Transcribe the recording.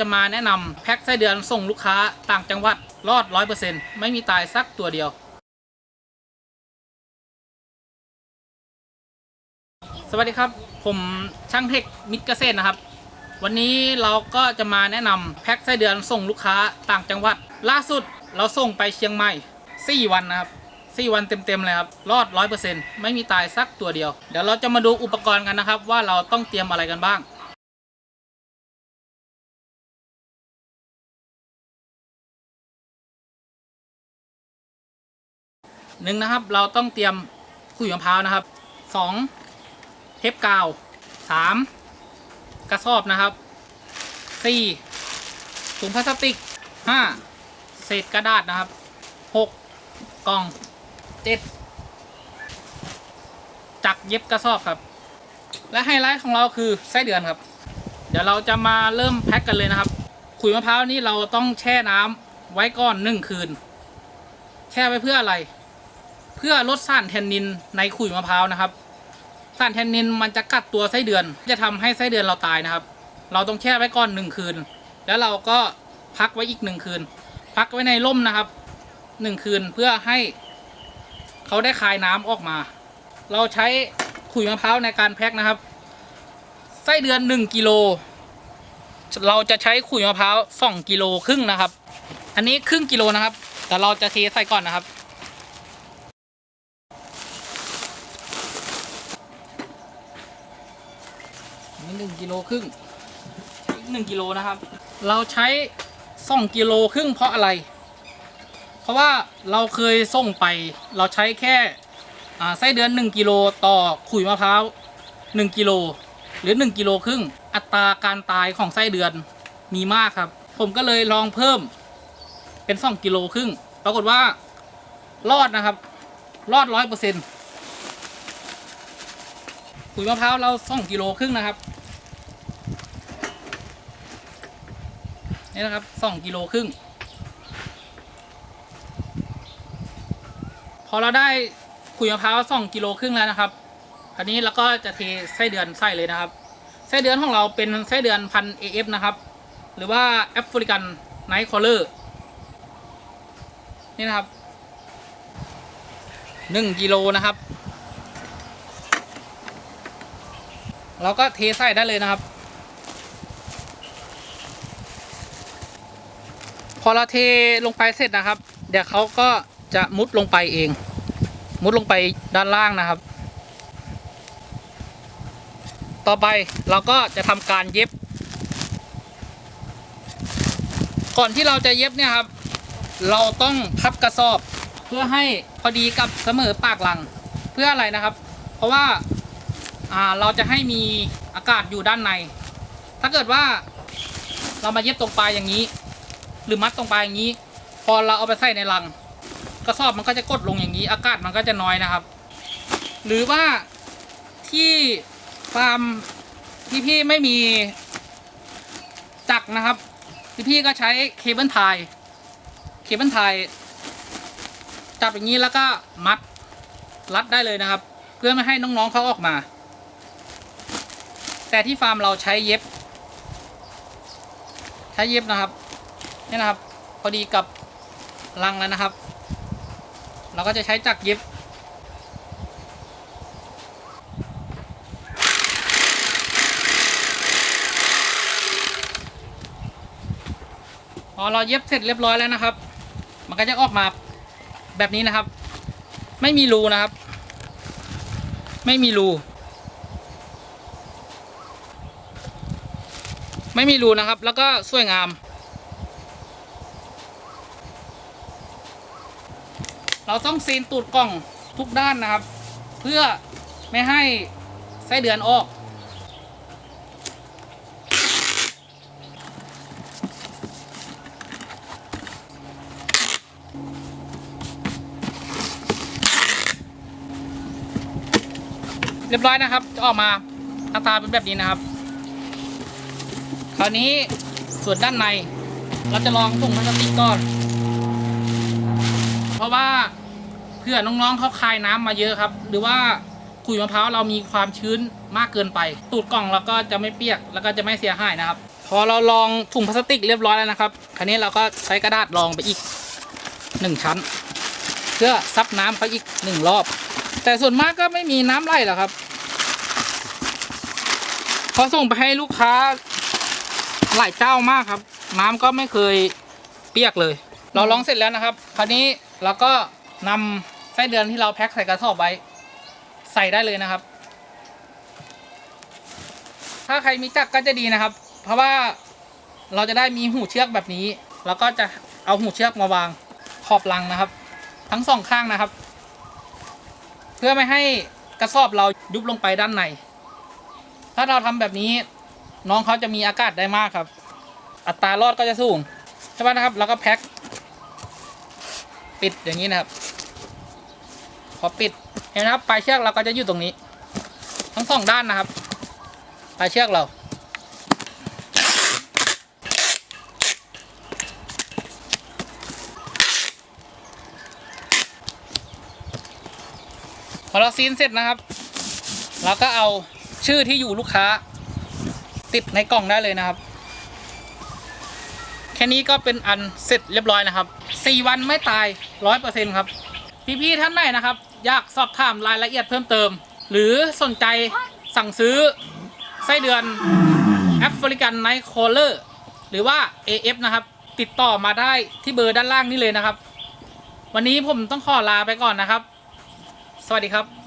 จะมาแนะนำแพ็คไส้เดือนส่งลูกค้าต่างจังหวัดรอด 100%ไม่มีตายสักตัวเดียว สวัสดีครับ ผมช่างเทคมิตรเกษตรนะครับ วันนี้เราก็จะมาแนะนำแพ็คไส้เดือนส่งลูกค้าต่างจังหวัด ล่าสุดเราส่งไปเชียงใหม่ 4 วันนะครับ4วันเต็มๆเลยครับ รอด 100%ไม่มีตายสักตัวเดียว เดี๋ยวเราจะมาดูอุปกรณ์กันนะครับ ว่าเราต้องเตรียมอะไรกันบ้าง หนึ่งนะครับ เราต้องเตรียมขุยมะพร้าวนะครับสองเทปกาวสามกระสอบนะครับสี่ถุงพลาสติกห้าเศษกระดาษนะครับหกกล่องเจ็ดจักรเย็บกระสอบครับ และไฮไลท์ของเราคือไส้เดือนครับ เดี๋ยวเราจะมาเริ่มแพ็คกันเลยนะครับ ขุยมะพร้าวนี่เราต้องแช่น้ำไว้ก่อนหนึ่งคืน แช่ไว้เพื่ออะไร เพื่อลดสารแทนนินในขุยมะพร้าวนะครับสารแทนนินมันจะกัดตัวไส้เดือน จะทำให้ไส้เดือนเราตายนะครับ เราต้องแช่ไว้ก่อนหนึ่งคืน แล้วเราก็พักไว้อีกหนึ่งคืน พักไว้ในร่มนะครับหนึ่งคืนเพื่อให้เขาได้คายน้ำออกมา เราใช้ขุยมะพร้าวในการแพ็คนะครับ ไส้เดือนหนึ่งกิโลเราจะใช้ขุยมะพร้าวสองกิโลครึ่งนะครับ อันนี้ครึ่งกิโลนะครับ แต่เราจะเทใส่ก่อนนะครับ นี่หนึ่งกิโลครึ่งหนึ่งกิโลนะครับ เราใช้สองกิโลครึ่งเพราะอะไร เพราะว่าเราเคยส่งไป เราใช้แค่ไส้เดือนหนึ่งกิโลต่อขุยมะพร้าวหนึ่งกิโลหรือหนึ่งกิโลครึ่งอัตราการตายของไส้เดือนมีมากครับ ผมก็เลยลองเพิ่มเป็นสองกิโลครึ่งปรากฏว่ารอดนะครับ รอดร้อยเปอร์เซ็นต์ขุยมะพร้าวเราสองกิโลครึ่งนะครับ นี่นะครับสองกิโลครึ่ง พอเราได้ขุยมะพร้าวสองกิโลครึ่งแล้วนะครับอันนี้เราก็จะเทไส้เดือนใส่เลยนะครับ ไส้เดือนของเราเป็นไส้เดือนพันเอฟนะครับ หรือว่าแอฟริกันไนท์คอลเลอร์นี่นะครับหนึ่งกิโลนะครับ เราก็เทใส่ได้เลยนะครับ พอเราเทลงไปเสร็จนะครับ เดี๋ยวเขาก็จะมุดลงไปเอง มุดลงไปด้านล่างนะครับ ต่อไปเราก็จะทำการเย็บ ก่อนที่เราจะเย็บเนี่ยครับ เราต้องพับกระสอบเพื่อให้พอดีกับเสมอปากหลัง เพื่ออะไรนะครับ เพราะว่าาเราจะให้มีอากาศอยู่ด้านใน ถ้าเกิดว่าเรามาเย็บตรงปลายอย่างนี้ หรือมัดตรงปลายอย่างนี้ พอเราเอาไปใส่ในรัง กระสอบมันก็จะกดลงอย่างนี้ อากาศมันก็จะน้อยนะครับ หรือว่าที่ฟาร์มที่พี่ไม่มีจักรนะครับ ที่พี่ก็ใช้เคเบิลไทยเคเบิลไทยจับอย่างนี้แล้วก็มัดรัดได้เลยนะครับ เพื่อไม่ให้น้องๆเขาออกมา แต่ที่ฟาร์มเราใช้เย็บ ใช้เย็บนะครับ นี่นะครับ พอดีกับรังแล้วนะครับ เราก็จะใช้จักรเย็บพอเราเย็บเสร็จเรียบร้อยแล้วนะครับ มันก็จะออกมาแบบนี้นะครับ ไม่มีรูนะครับ ไม่มีรู ไม่มีรูนะครับ แล้วก็สวยงาม เราต้องซีนตูดกล่องทุกด้านนะครับ เพื่อไม่ให้ไส้เดือนออก เรียบร้อยนะครับ จะออกมาหน้าตาเป็นแบบนี้นะครับ คราวนี้ส่วนด้านใน เราจะลองถุงพลาสติกก่อน เพราะว่า เพื่อน้องๆเขาคายน้ำมาเยอะครับ หรือว่าขุยมะพร้าวเรามีความชื้นมากเกินไปตูดกล่องเราก็จะไม่เปียกแล้วก็จะไม่เสียหายนะครับ พอเราลองถุงพลาสติกเรียบร้อยแล้วนะครับคราวนี้เราก็ใช้กระดาษรองไปอีกหนึ่งชั้น เพื่อซับน้ำเขาอีกหนึ่งรอบ แต่ส่วนมากก็ไม่มีน้ำไหลหรอกครับพอส่งไปให้ลูกค้าหลายเจ้ามากครับ น้ำก็ไม่เคยเปียกเลย เราลองเสร็จแล้วนะครับ คราวนี้เราก็นำ ส้เดือนที่เราแพ็คใส่กระสอบไว้ใส่ได้เลยนะครับ ถ้าใครมีจักรก็จะดีนะครับ เพราะว่าเราจะได้มีหูเชือกแบบนี้ แล้วก็จะเอาหูเชือกมาวางขอบลังนะครับ ทั้งสองข้างนะครับ เพื่อไม่ให้กระสอบเรายุบลงไปด้านใน ถ้าเราทำแบบนี้น้องเขาจะมีอากาศได้มากครับ อัตรารอดก็จะสูงใช่ไหมนะครับ แล้วก็แพ็คปิดอย่างนี้นะครับ พอปิดเห็นไหมครับปลายเชือกเราก็จะอยู่ตรงนี้ ทั้งสองด้านนะครับปลายเชือกเรา พอเราซีนเสร็จนะครับเราก็เอาชื่อที่อยู่ลูกค้า ติดในกล่องได้เลยนะครับ แค่นี้ก็เป็นอันเสร็จเรียบร้อยนะครับ 4 วันไม่ตาย 100%ครับ พี่ๆท่านไหนนะครับ อยากสอบถามรายละเอียดเพิ่มเติม หรือสนใจสั่งซื้อไส้เดือนแอฟริกันไนท์โคลเลอร์หรือว่า AF นะครับ ติดต่อมาได้ที่เบอร์ด้านล่างนี้เลยนะครับ วันนี้ผมต้องขอลาไปก่อนนะครับ สวัสดีครับ